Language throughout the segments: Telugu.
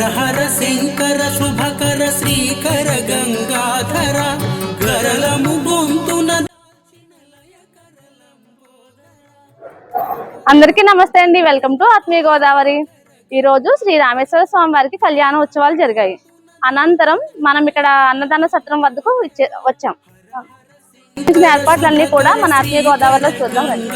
హర హర శంకర శుభకర శ్రీకర గంగాధర గరళము గొంతున అందరికీ నమస్తే అండి. వెల్కమ్ టు ఆత్మీయ గోదావరి. ఈ రోజు శ్రీ రామేశ్వర స్వామి వారికి కళ్యాణ ఉత్సవాలు జరిగాయి. అనంతరం మనం ఇక్కడ అన్నదాన సత్రం వద్దకు వచ్చాం. ఏర్పాట్లన్నీ కూడా మన ఆత్మీయ గోదావరిలో చూద్దాం రండి.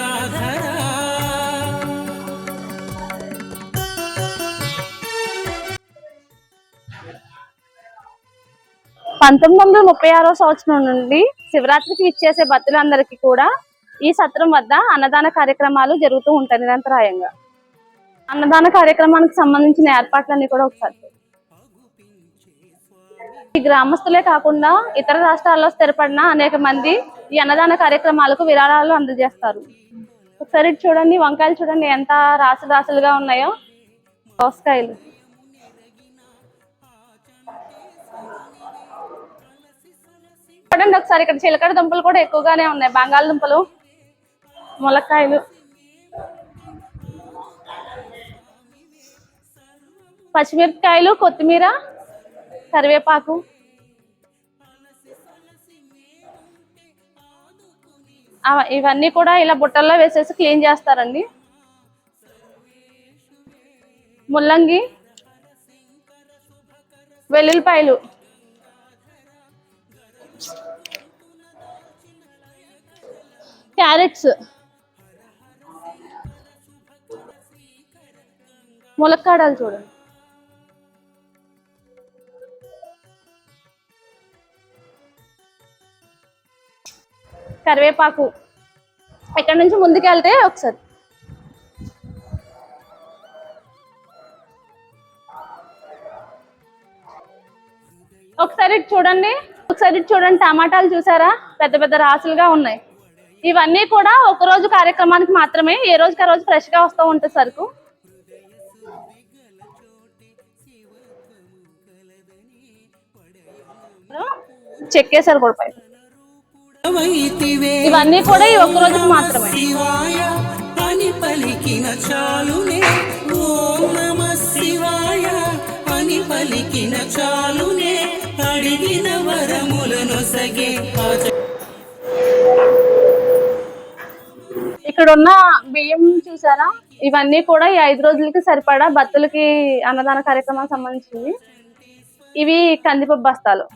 పంతొమ్మిది వందల ముప్పై ఆరో సంవత్సరం నుండి శివరాత్రికి ఇచ్చేసే భక్తులందరికీ కూడా ఈ సత్రం వద్ద అన్నదాన కార్యక్రమాలు జరుగుతూ ఉంటాయి నిరంతరాయంగా. అన్నదాన కార్యక్రమానికి సంబంధించిన ఏర్పాట్లన్నీ కూడా ఒకసారి ఈ గ్రామస్తులే కాకుండా ఇతర రాష్ట్రాల్లో స్థిరపడిన అనేక మంది ఈ అన్నదాన కార్యక్రమాలకు విరాళాలు అందజేస్తారు. ఒకసారి చూడండి వంకాయలు చూడండి ఎంత రాసులు రాసులుగా ఉన్నాయో. దోసకాయలు చూడండి ఒకసారి ఇక్కడ చిలకడ దుంపలు కూడా ఎక్కువగానే ఉన్నాయి. బంగాళదుంపలు ములక్కాయలు. పచ్చిమిరపకాయలు కొత్తిమీర కరివేపాకు. అవ- ఇవన్నీ కూడా ఇలా బుట్టల్లో వేసేసి క్లీన్ చేస్తారండి. ముల్లంగి వెల్లుల్లిపాయలు. క్యారెట్స్. ములక్కాడలు చూడండి కరివేపాకు. ఇక్కడ నుంచి ముందుకెళ్తే ఒకసారి. ఒకసారి చూడండి. ఒకసారి చూడండి టమాటాలు చూసారా? పెద్ద పెద్ద రాసులుగా ఉన్నాయి. ఇవన్నీ కూడా ఒక రోజు కార్యక్రమానికి మాత్రమే ఏ రోజుకి ఆ రోజు ఫ్రెష్గా వస్తూ ఉంటుంది సరుకు. చెక్కేసారు కూడా ఇవన్నీ కూడా ఈ ఒక్క రోజుకి మాత్రమే. అని పలికిన చాలునే ఓం నమ శివాయ అని పలికిన చాలునే. అడిగిన వరములను సగే ఇక్కడ ఉన్న బియ్యం చూసారా? ఇవన్నీ కూడా ఈ ఐదు రోజులకి సరిపడా భక్తులకి అన్నదాన కార్యక్రమానికి సంబంధించినవి. ఇవి కందిపప్పు బస్తాలు.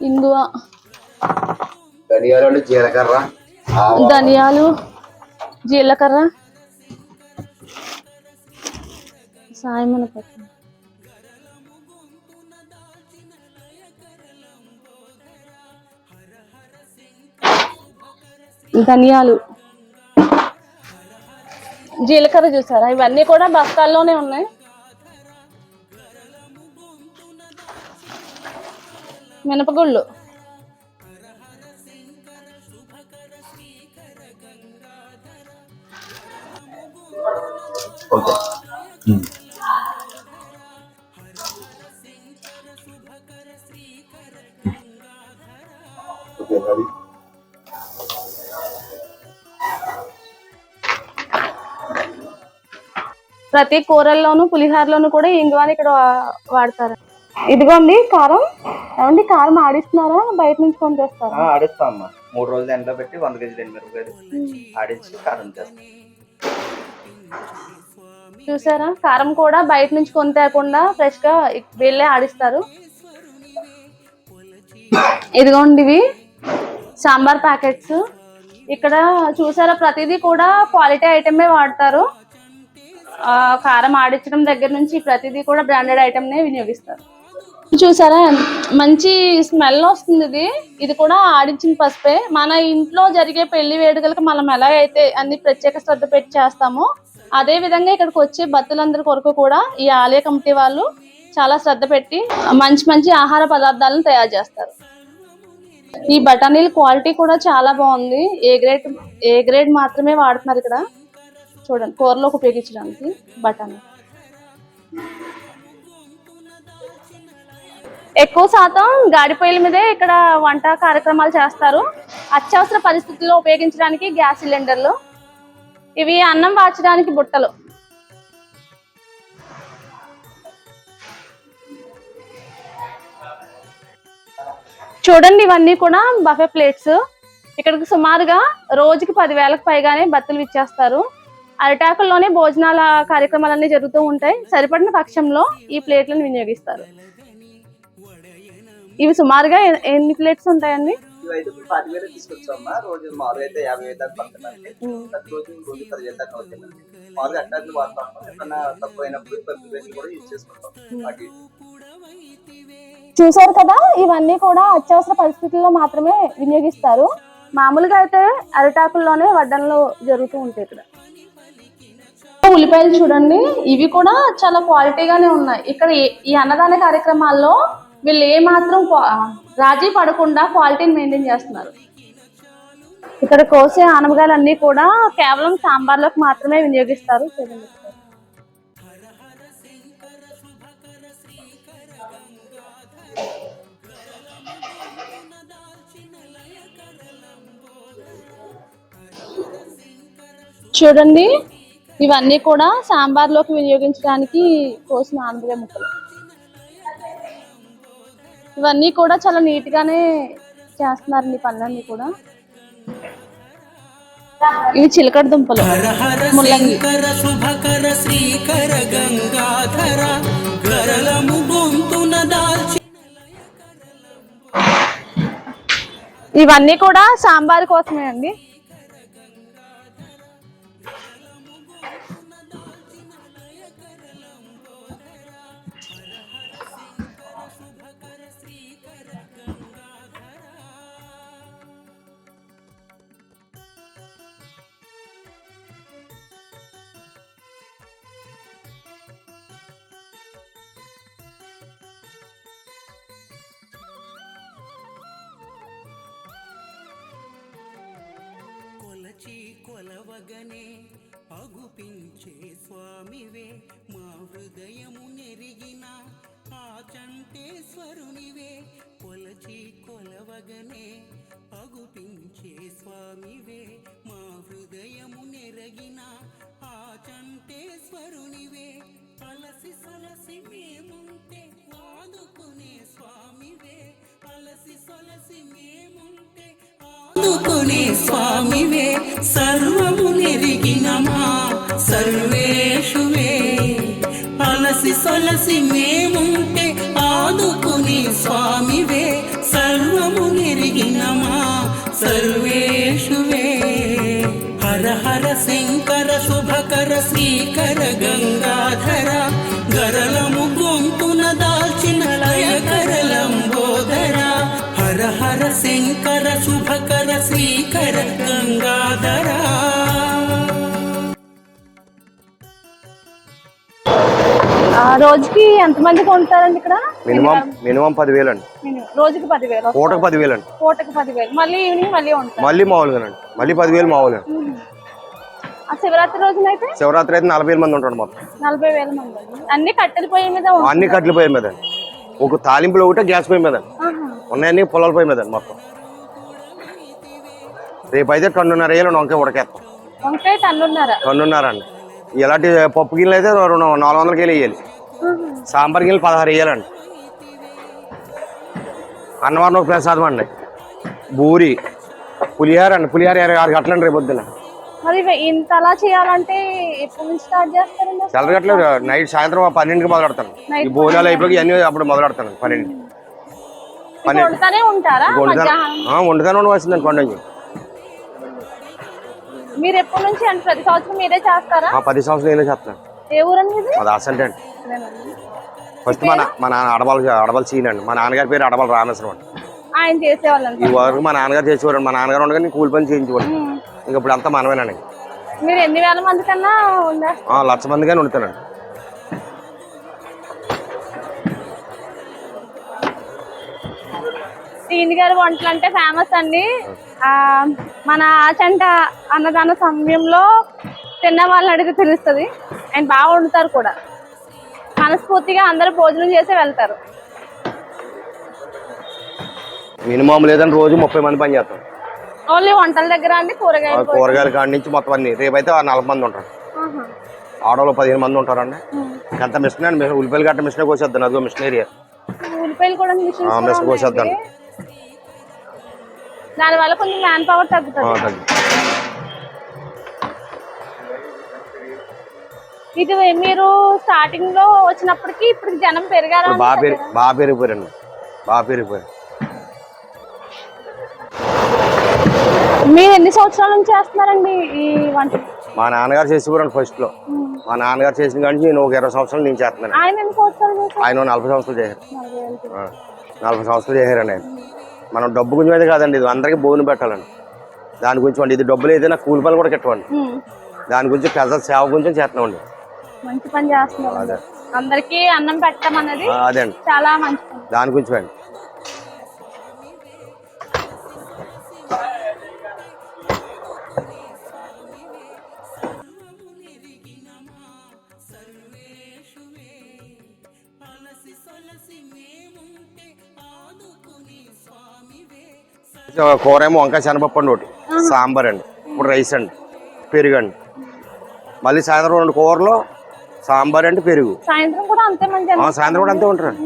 ఇంగువ. ధనియాలు జీలకర్ర ధనియాలు జీలకర్ర. సాయమన పప్పు ధనియాలు. జీలకర్ర చూసారా? ఇవన్నీ కూడా బస్తాల్లోనే ఉన్నాయి. మినపగుళ్ళు. ఓకే. ఓకే ప్రతి కూరల్లోనూ పులిహోరలోనూ కూడా ఇంగువాని ఇక్కడ వాడతారు. ఇదిగోండి కారం. ఏమండి కారం ఆడిస్తున్నారా? బయట నుంచి కొని తెస్తారా ఆ, ఆడిస్తాం అమ్మా. మూడు రోజులు ఎండలో పెట్టి వంద కేజీలు ఎండు మిరపకాయలు ఆడించి కారం చేస్తాం. చూసారా? కారం కూడా బయట నుంచి కొని తేకుండా ఫ్రెష్గా వీళ్ళే ఆడిస్తారు. ఇదిగోండి ఇవి. సాంబార్ ప్యాకెట్స్. ఇక్కడ చూసారా? ప్రతిదీ కూడా క్వాలిటీ ఐటమే వాడతారు. కారం ఆడించడం దగ్గర నుంచి ప్రతిదీ కూడా బ్రాండెడ్ ఐటమ్నే వినియోగిస్తారు. చూసారా? మంచి స్మెల్ వస్తుంది ఇది. ఇది కూడా ఆడించిన పసుపే. మన ఇంట్లో జరిగే పెళ్ళి వేడుకలకు మనం ఎలా అయితే అన్ని ప్రత్యేక శ్రద్ధ పెట్టి చేస్తామో అదే విధంగా ఇక్కడికి వచ్చే భక్తులందరి కొరకు కూడా ఈ ఆలయ కమిటీ వాళ్ళు చాలా శ్రద్ధ పెట్టి మంచి మంచి ఆహార పదార్థాలను తయారు చేస్తారు. ఈ బఠానీల క్వాలిటీ కూడా చాలా బాగుంది. ఏ గ్రేడ్ ఏ గ్రేడ్ మాత్రమే వాడుతున్నారు ఇక్కడ. చూడండి కూరలోకి ఉపయోగించడానికి బటానీ ఎక్కువ శాతం గాడిపొయ్యిల మీదే ఇక్కడ వంట కార్యక్రమాలు చేస్తారు. అత్యవసర పరిస్థితుల్లో ఉపయోగించడానికి గ్యాస్ సిలిండర్లు. ఇవి అన్నం వాచడానికి బుట్టలు. చూడండి ఇవన్నీ కూడా బఫే ప్లేట్స్. ఇక్కడికి సుమారుగా రోజుకి పదివేలకు పైగానే బత్తులు ఇచ్చేస్తారు అరిటాకుల్లోనే భోజనాల కార్యక్రమాలన్నీ జరుగుతూ ఉంటాయి. సరిపడిన పక్షంలో ఈ ప్లేట్లను వినియోగిస్తారు. ఇవి సుమారుగా ఎన్ని ప్లేట్స్ ఉంటాయండి. చూసారు కదా ఇవన్నీ కూడా అత్యవసర పరిస్థితుల్లో మాత్రమే వినియోగిస్తారు. మామూలుగా అయితే అరిటాకుల్లోనే వడ్డనలు జరుగుతూ ఉంటాయి ఇక్కడ. ఉల్లిపాయలు చూడండి. ఇవి కూడా చాలా క్వాలిటీగానే ఉన్నాయి. ఇక్కడ ఈ అన్నదాన కార్యక్రమాల్లో వీళ్ళు ఏ మాత్రం రాజీ పడకుండా క్వాలిటీని మెయింటైన్ చేస్తున్నారు. ఇక్కడ కోసే ఆనపకాయలన్నీ కూడా కేవలం సాంబార్లోకి మాత్రమే వినియోగిస్తారు. చూడండి. చూడండి. ఇవన్నీ కూడా సాంబార్లోకి వినియోగించడానికి కోసిన ఆనపకాయ ముక్కలు. ఇవన్నీ కూడా చాలా నీట్ గానే చేస్తున్నారు ఈ పనులన్నీ కూడా. ఇవి చిలకడ దుంపలు. ముల్లంగి. ఇవన్నీ కూడా సాంబార్ కోసమే అండి. కొలవగనే అగుపించే స్వామివే మా హృదయము నెరిగిన ఆ చంటేశ్వరునివే. కొలచి కొలవగనే అగుపించే స్వామివే మా హృదయము నెరగిన ఆ చంటేశ్వరునివే. అలసి సొలసి మేముంటే వాదుకునే స్వామివే అలసి సొలసి మేము ఆదుకునే స్వామివే సర్వము నెరిగినమా? సర్వేషువే అలసి సొలసి మేముంటే ఆదుకుని స్వామివే సర్వము నెరిగినమా? సర్వేషువే. హర హర శంకర శుభకర శ్రీకర గంగాధర గరలము గొంతున దాల్చిన లయకర లంబోదర హర హర శంకర రోజుకి ఎంతమంది కొంటారండి ఇక్కడ? మినిమం మినిమం పదివేలు అండి. రోజుకి పదివేలు. పూటకు పదివేలు అండి పూటకి పదివేలు. మళ్ళీ ఈవినింగ్ మళ్ళీ ఉంటారు మళ్ళీ మామూలుగానండి. మళ్ళీ పదివేలు మామూలుగా శివరాత్రి శివరాత్రి అయితే నలభై వేల మంది ఉంటాడు మొత్తం. నలభై వేల మంది. అన్ని కట్టెల పొయ్యి మీద. అన్ని కట్టెల పొయ్యి మీద ఒక తాలింపులు ఒకటే గ్యాస్ పొయ్యి మీద. ఉన్నాయన్నీ పొలాల పొయ్యి మీద మొత్తం. రేపు అయితే టన్నున్నర వేలు వంకాయ ఉడకేస్తాం. వంకాయ టన్నున్నారా. టన్నున్నర అండి. ఇలాంటి పప్పు గిన్నెలు అయితే రెండు నాలుగు వందల కేలు వేయాలి సాంబార్ గిన్నెలు పదహారు వేయాలండి అన్నవరం ప్రసాదం అండి. బూరి పులిహార అండి. పులిహార ఇరవై ఆరు గంటలండి రేపు పొద్దున మరి ఇంత అలా చేయాలంటే ఎప్పటి నుంచి స్టార్ట్ చేస్తారండి నైట్ సాయంత్రం పన్నెండుకి మొదలు పెడతాను. ఈ భోజనాలు అయిపోయి అన్ని అప్పుడు మొదలు పెడతాను పన్నెండు. వండుతానే ఉంటారా? వండుతాను ఉండవలసిందండి పండుగ మీరు ఎప్పటి నుంచి అంటే ప్రతి సంవత్సరం మీరే చేస్తారా? పది సంవత్సరాలు నేనే చేస్తాను. ఏ ఊరండి అది అండి. ఫస్ట్ మన మా నాన్న అడబల్ అడబల్ సీన్ అండి. మా నాన్నగారి పేరు అడబల్ రామేశ్వరం అండి. ఆయన చేసేవాళ్ళంట ఈ వరకు మా నాన్నగారు చేసేవారు మా నాన్నగారు ఉండగా నేను కూలి పని చేయించేవాడు ఇంక ఇప్పుడు అంతా మనమేనండి. మీరు ఎన్ని వేల మంది కన్నా ఆ, లక్ష మందిగానే వండుతానండి శ్రీని గారి వంటలు అంటే ఫేమస్ అండి. మన ఆచంట అన్నదాన సమయంలో తిన్న వాళ్ళని అడిగితే తెలుస్తుంది. ఆయన బాగా వండుతారు కూడా. మనస్ఫూర్తిగా అందరూ భోజనం చేసి వెళ్తారు. మినిమం లేదని రోజు ముప్పై మంది పని చేస్తాం. ఓన్లీ వంటల దగ్గర అండి కూరగాయలు. కూరగాయల కాడి నుంచి మొత్తం అన్ని రేపైతే నలభై మంది ఉంటారు. ఆడవాళ్ళు పదిహేను మంది ఉంటారండి. ఎంత మిషన్ అండి ఉల్లిపాయలు గట్ట మిషన్ కోసేద్దాం అదిగో మిషన్ ఏరియా. ఉల్లిపాయలు కూడా మిషన్ కోసేద్దాం. దానివల్ల కొంచెం మ్యాన్ పవర్ తగ్గుతుంది. ఇది మీరు స్టార్టింగ్లో వచ్చినప్పటికి ఇప్పుడు జనం పెరిగారా బాగా పెరిగి బాగా పెరిగిపోయారండి. బాగా పెరిగిపోయారు. మీరు ఎన్ని సంవత్సరాల నుంచి చేస్తున్నారండి ఈ వంట? మా నాన్నగారు చేసేవారండి ఫస్ట్లో. మా నాన్నగారు చేసిన కానీ నేను ఒక ఇరవై సంవత్సరాలు నేను చేస్తున్నాను. ఆయన ఎన్ని సంవత్సరాలు చేశారు? ఆయన ఓ నలభై సంవత్సరాలు చేశారు. నలభై సంవత్సరాలు చేశారండి ఆయన. మనం డబ్బు గురించి అయితే కాదండి ఇది అందరికీ భోజనం పెట్టాలండి. దాని గురించి అండి ఇది డబ్బులు నాకు కూలి పనులు కూడా కట్టవండి. దాని గురించి పెద్ద సేవ గురించి చేస్తున్నామండి. మంచి పని చేస్తున్నారు అందరికి అన్నం పెట్టడం అనేది చాలా మంచి దాని గురించి అండి కూర ఏమో వంకాయ శనగపప్పు అండి ఒకటి. సాంబార్ అండి. ఇప్పుడు రైస్ అండి. పెరుగు అండి. మళ్ళీ సాయంత్రం రెండు కూరలు సాంబార్ అంటే పెరుగు. సాయంత్రం కూడా అంతే మంచి ఆ, సాయంత్రం కూడా అంతే ఉంటారు.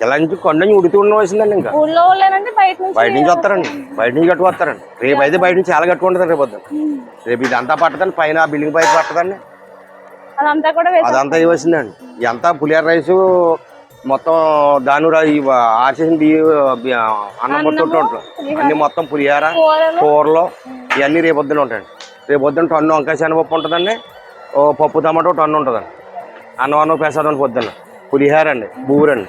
ఇలా నుంచి కొండ నుంచి ఉడికి ఉండవలసిందండి ఇంకా. బయట నుంచి వస్తారండి. బయట నుంచి కట్టుకు వస్తారండి. రేపు అయితే బయట నుంచి చాలా కట్టుకుంటుంది రేపు రేపు ఇదంతా పట్టదండి పైన ఆ బిల్డింగ్ పైన పట్టదండి. అదంతా కూడా అదంతా ఇవ్వాల్సిందండి ఇదంతా పులిహార రైస్ మొత్తం దాని ఆర్చేసిన బియ్య అన్నం మొత్తం ఉంటుంది అన్ని మొత్తం పులిహార కూరలు. ఇవన్నీ రేపు పొద్దున ఉంటాయండి. రేపు పొద్దున్న టన్ను వంకాయ శనగపప్పు ఉంటుందండి. ఓ పప్పు టమాటో టన్ను ఉంటుందండి. అన్నం అన్నం పెసరం పొద్దున్న. పులిహార అండి బూరండి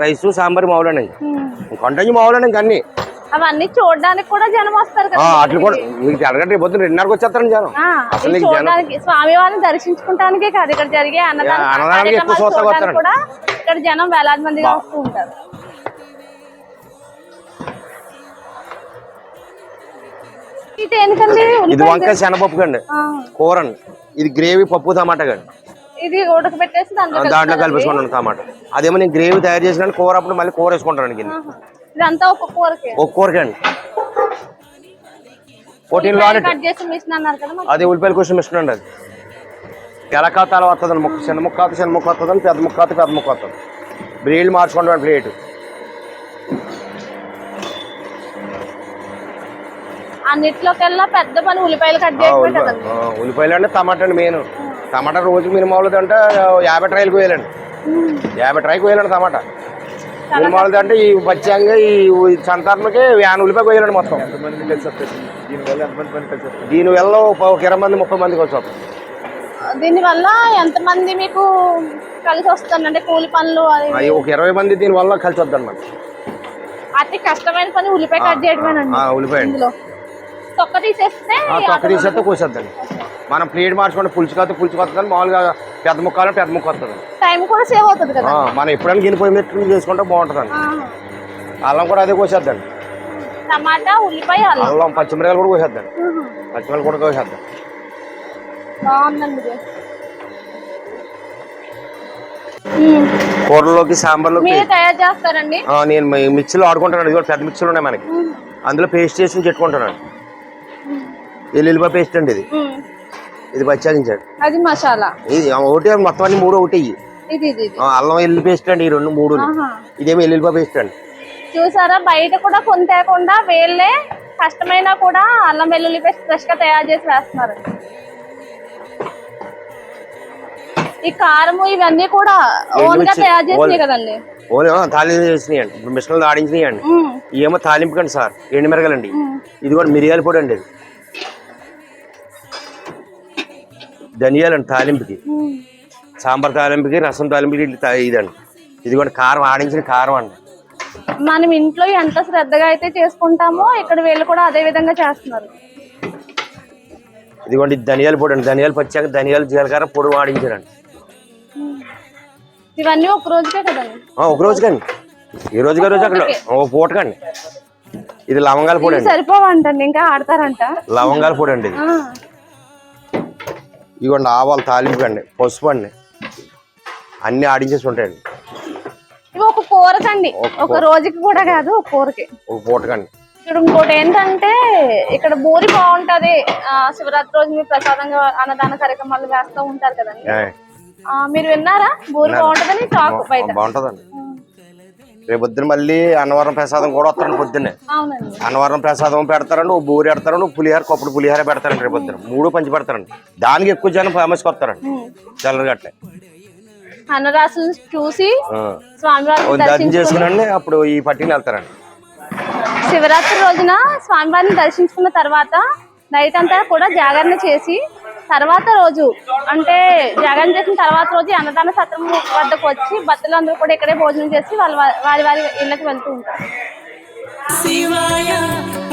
రైస్ సాంబార్ మామూలండి ఉమ్. కొంటంజి మామూలండి ఇంక అన్ని. అవన్నీ చూడడానికి కూడా జనం వస్తారు కదా అట్లు కూడా మీకు జరగండి పొద్దున్న రెండున్నరకు వచ్చేస్తారండి జనం. అసలు చూడడానికి స్వామి వారిని దర్శించుకుంటానికే కాదు ఇక్కడ జరిగే అన్నదాన ఎక్కువ చూస్తా. కూడా ఇక్కడ జనం వేలాది మందిగా వస్తూ ఉంటారు. ఇది వంకాయ శనగపప్పు అండి కూర అండి ఇది గ్రేవీ పప్పు టమాటా అండి ఇది ఉడకబెట్టేసి దాంట్లో. కలిపేసుకుంటాను టమాటా అదేమో నేను గ్రేవీ తయారు చేసిన కూర అప్పుడు మళ్ళీ కూర వేసుకుంటాను కింద. ఇదంతా ఒక కూరకే. మిషన్ కదా మరి. అది ఉల్లిపాయల కోసం ఇష్టం అది. ఎలా కాత అలా వస్తుందండి ముక్క చిన్న ముక్క చిన్న ముక్క వస్తుందండి పెద్ద ముక్క కాత పెద్ద ముక్క వస్తుంది బ్రీడ్లు మార్చుకుంటాం ప్లేట్ అన్నిట్లోకెల్లా పెద్ద పని ఉల్లిపాయలు కట్ చేయడమే కదండి ఉల్లిపాయలు అంటే టమాటా అండి మెయిన్. టమాటా రోజు మినిమం అవుతుంది అంటే యాభై ట్రైలు కోయాలండి యాభై ట్రై కోయాలండి టమాటా. మినిమం అవుతుంది అంటే ఈ బచ్చాంగా ఈ సంతానంకి వ్యాన్ ఉల్లిపాయ కోయాలండి మొత్తం. దీనివల్ల ఒక ఇరవై మంది ముప్పై మందికి వచ్చాం. దీనివల్ల ఎంతమంది మీకు కలిసి వస్తుంది అంటే కూలి పనులు ఒక ఇరవై మంది దీనివల్ల కలిసి వద్దండి అతి కష్టమైన పని ఉల్లిపాయ కట్ చేయడమేనండి ఆ, ఉల్లిపాయ తొక్క తీసేస్తే తొక్క తీసేస్తే కోసేద్దండి. మనం ప్లేట్ మార్చుకుంటే పులుసు కాదు పులుసు వస్తుంది మామూలుగా పెద్ద ముక్కలు పెద్ద ముక్క వస్తుంది. టైం కూడా సేవ్ అవుతుంది కదా. మనం ఎప్పుడైనా గిన్నె పొయ్యి మీద చేసుకుంటే బాగుంటుందండి. అల్లం కూడా అదే కోసేద్దండి. టమాటా ఉల్లిపాయ అల్లం. పచ్చిమిరకాయలు కూడా కోసేద్దండి. పచ్చిమిరకాయలు కూడా కోసేద్దాం. బాగుందండి. కూరలోకి సాంబార్లోకి. తయారు చేస్తారండి? నేను మిక్సీలో ఆడుకుంటాను ఇది కూడా పెద్ద మిక్సీలు ఉన్నాయి మనకి. అందులో పేస్ట్ చేసి చెట్టుకుంటాను ఎల్లుల్లిపాయ పేస్ట్ అండి ఇది. ఇది పచ్చాగించాడు అది మసాలా. ఇది ఒకటి మొత్తం అన్ని మూడు ఒకటి అల్లం ఎల్లుల్లి పేస్ట్ అండి ఈ రెండు మూడు. ఇదేమో ఎల్లుల్లిపాయ పేస్ట్ అండి. చూసారా? బయట కూడా కొంతేకుండా వీళ్ళే కష్టమైనా కూడా అల్లం వెల్లుల్లి పేస్ట్ ఫ్రెష్గా తయారు చేసి వేస్తున్నారు. ఈ కారము ఇవన్నీ కూడా ఓన్గా తయారు చేసినాయి. కదండి. తాలింపు చేసినాయి అండి మిషన్లో ఆడించినాయి అండి ఏమో తాలింపు కండి సార్ ఎండు మిరగలండి ఇది కూడా మిరియాల పొడి అండి ఇది. ధనియాలండి తాలింపుకి. సాంబార్ తాలింపుకి రసం తాలింపుకి ఇదండి. ఇది కూడా కారం ఆడించిన కారం అండి. మనం ఇంట్లో ఎంత శ్రద్ధగా అయితే చేసుకుంటామో ఇక్కడ వీళ్ళు కూడా అదే విధంగా చేస్తున్నారు. ఇదిగోండి ఇది ధనియాల పొడి అండి. ధనియాలు పచ్చాక ధనియాలు జీలకర్ర పొడి ఆడించారండి ఇవన్నీ ఒక రోజుకే కదండి? ఒక రోజు కండి ఈ రోజుగా రోజు అక్కడ ఓ పూటకండి. ఇది లవంగాల పొడి అండి. సరిపోవంటండి ఇంకా ఆడతారంట. లవంగాల పొడి అండి ఇది. ఇదిగోండి ఆవాలు తాలింపు అండి పసుపు అండి. అన్ని ఆడించేసి ఉంటాయండి. ఇవి ఒక కూరకండి. ఒక రోజుకి కూడా కాదు ఒక కూరకి. ఒక పూటకండి. ఇక్కడ ఇంకోటి ఏంటంటే ఇక్కడ బూరి బాగుంటది. శివరాత్రి రోజు మీరు ప్రసాదంగా అన్నదాన కార్యక్రమాలు వేస్తూ ఉంటారు కదండి. మీరు విన్నారా? బూరి బాగుంటదని టాక్ బయట. బాగుంటుందండి. రేపు పొద్దున మళ్ళీ అన్నవరం ప్రసాదం కూడా వస్తారండి పొద్దున్నే. అన్నవరం ప్రసాదం పెడతారండి ఓ బూరి పెడతారండి ఓ పులిహార కొప్పుడు పులిహార పెడతారండి రేపు పొద్దున మూడు పంచి పెడతారండి. దానికి ఎక్కువ జనం ఫేమస్కి వస్తారండి. తెల్లగట్టే అన్నరాసులు చూసి దర్శనం చేసుకునండి అప్పుడు ఈ పట్టిని వెళ్తారండి. శివరాత్రి రోజున స్వామివారిని దర్శించుకున్న తర్వాత నైట్ అంతా కూడా జాగరణ చేసి తర్వాత రోజు అంటే జగన్ చేసిన తర్వాత రోజు అన్నదాన సత్రం వద్దకు వచ్చి భక్తులందరూ కూడా ఇక్కడే భోజనం చేసి వాళ్ళ వారి వారి ఇళ్ళకి వెళ్తూ ఉంటారు. శివాయ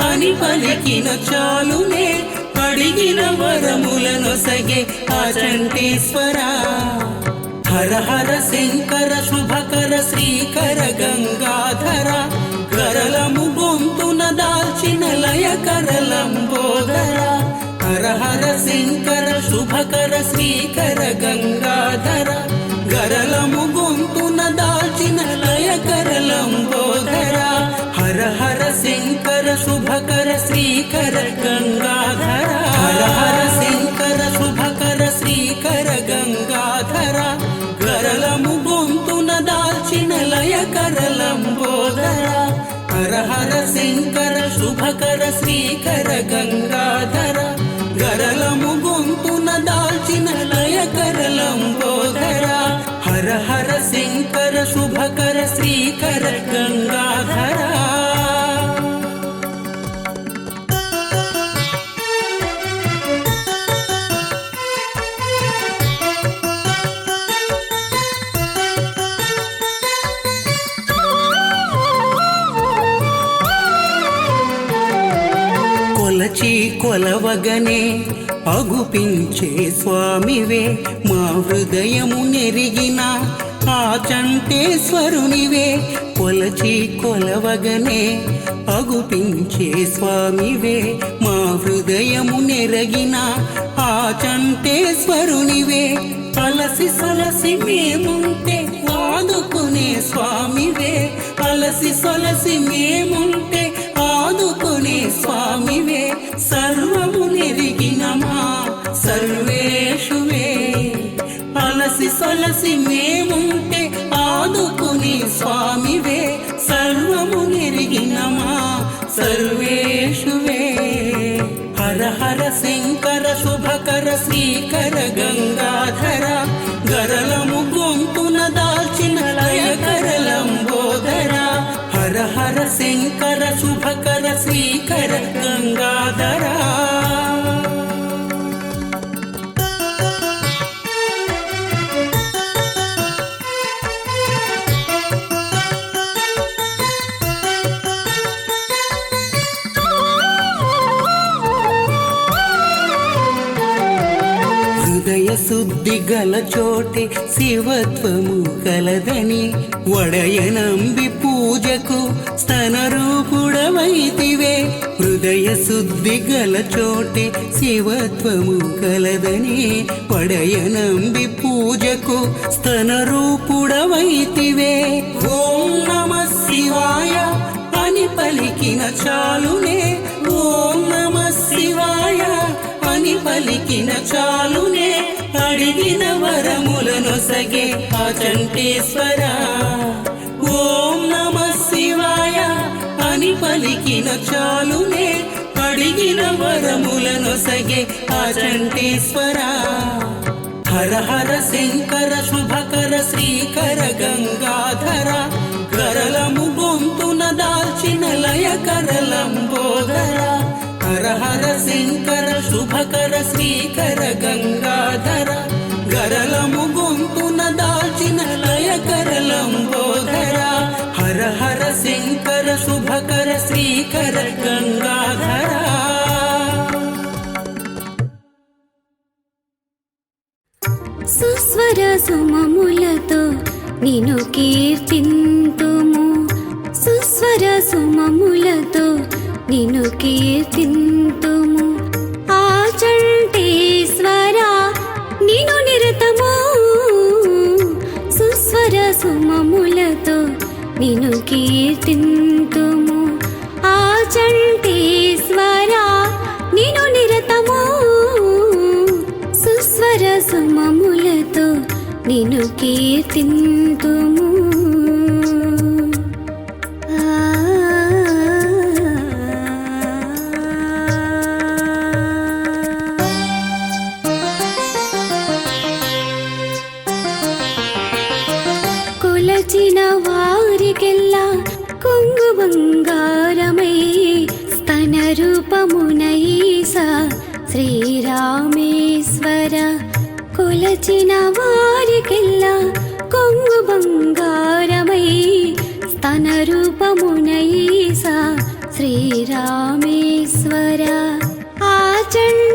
అని పలికిన చాలునే అడిగిన వరములను సగే ఆచంటేశ్వర హర హర శంకర శుభకర శ్రీకర గంగాధర కరలము గొంతున దాల్చిన లయ కరలంబోధరా హర హర శంకర శుభకర శ్రీకర గంగాధర గరలము గొంతున దాల్చిన లయ కరలంబోదర హర హర శంకర శుభకర శ్రీకర గంగాధర హర హర శంకర శుభకర శ్రీకర గంగాధర గరలము గొంతున దాల్చిన లయ కరలంబోదర హర హర శంకర శుభకర శ్రీకర గంగా కొలవగనే పగుపించే స్వామివే మా హృదయము నెరిగిన ఆ చంటేశ్వరునివే. కొలచి కొలవగనే పగుపించే స్వామివే మా హృదయము నెరగిన ఆ చంటేశ్వరునివే. అలసి సలసి మేముంటే వాదుకునే స్వామివే అలసి సొలసి మేముంటే స్వామివే సర్వము నెరిగిన మా సర్వేషువే అలసి సొలసి మేముంటే ఆదుకుని స్వామివే సర్వము నెరిగిన మా సర్వేషువే హర హర శంకర శుభకర శ్రీకర గంగ గంగాధర హృదయ శుద్ధి గల చోటే శివత్వము కలదని వడయనంబి పూజకు స్తన రూపుడవైతివే హృదయ శుద్ధి గల చోటే శివత్వము కలదని వడయనంబి పూజకు స్తన రూపుడవైతివే ఓం నమ శివాయ అని పలికిన చాలునే. ఓం నమ శివాయ అని పలికిన చాలునే. అడిగిన వరములను సగే ఆ చంటేశ్వర. ఓం నమ అని పలికిన చాలునే అడిగిన వరములను సగే ఆ చంటేశ్వర హర హర శంకర శుభకర శ్రీకర గంగాధర కరలము గొంతున దాల్చిన లయ కరలంబోధర హర హర శంకర శుభకర శ్రీకర గంగాధర గరలము గొంతున దాల్చిన లయ కరలంబోధర హర హర శంకర శుభకర శ్రీకర గంగాధర సుస్వర సుమములతో నిను కీర్తింతుము సుస్వర సుమములతో నిను కీర్తింతుము కొలిచిన వారికెల్లా కొంగు బంగారమై స్తన రూపమునైసా శ్రీరామేశ్వర. కొలచిన వారికెల్లా కొంగు బంగారమై స్తన రూపమునైసా శ్రీరామేశ్వర. ఆచండ